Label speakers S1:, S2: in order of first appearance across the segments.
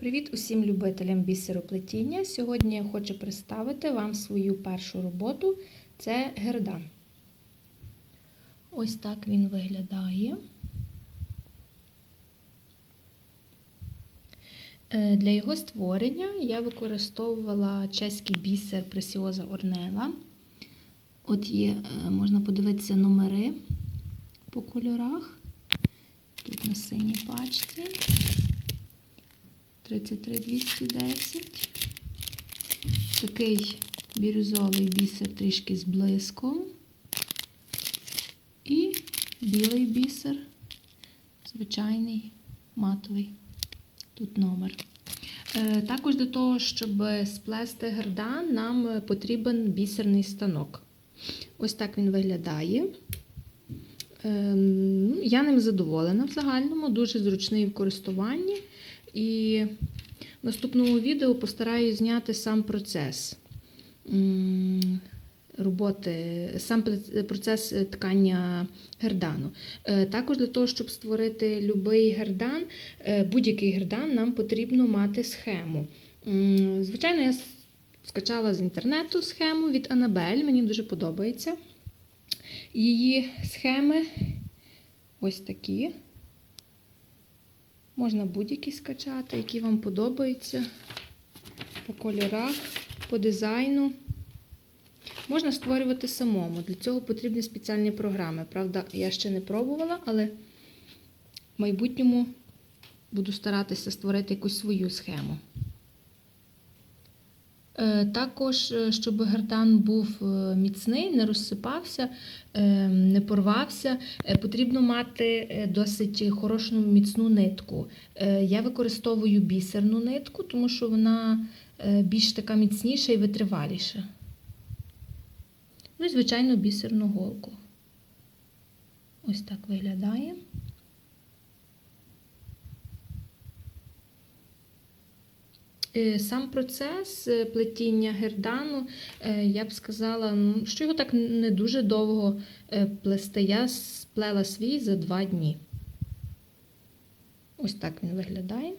S1: Привіт усім любителям бісероплетіння. Сьогодні я хочу представити вам свою першу роботу це гердан. Ось так він виглядає. Е, Для його створення я використовувала чеський бісер Пресіоза Орнела. От є, е, можна подивитися номери по кольорах. Тут на синій пачці. 33210. Такий бірюзовий бісер трішки з блиском. І білий бісер, звичайний матовий. Тут номер. Е, Також для того, щоб сплести гердан, нам потрібен бісерний станок. Ось так він виглядає. Ем, Я ним задоволена в загальному, дуже зручний в користуванні. І в наступному відео постараюсь зняти сам процес роботи, сам процес ткання гердану. Е, Також для того, щоб створити будь-який гердан, е, будь-який гердан, нам потрібно мати схему. Звичайно, я скачала з інтернету схему від Анабель, мені дуже подобається. Її схеми ось такі. Можна будь-які скачати, які вам подобаються по кольорах, по дизайну. Можна створювати самому. Для цього потрібні спеціальні програми. Правда, я ще не пробувала, але в майбутньому буду старатися створити якусь свою схему. Е, Також, е, щоб гердан був е, міцний, не розсипався, не порвався, потрібно мати досить хорошу міцну нитку. Я використовую бісерну нитку, тому що вона більш така міцніша і витриваліша. Ну і, звичайно, бісерну голку. Ось так виглядає. Сам процес е, плетіння гердану, е, я б сказала, ну, що його так не дуже довго е, плести. Я сплела свій за два дні. Ось так він виглядає.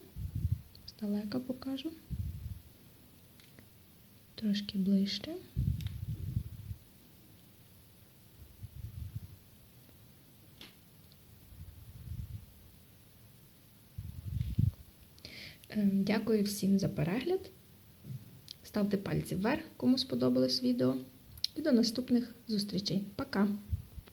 S1: Здалека покажу. Трошки ближче. Дякую всім за перегляд. Ставте пальці вверх, кому сподобалось відео. І до наступних зустрічей. Пока!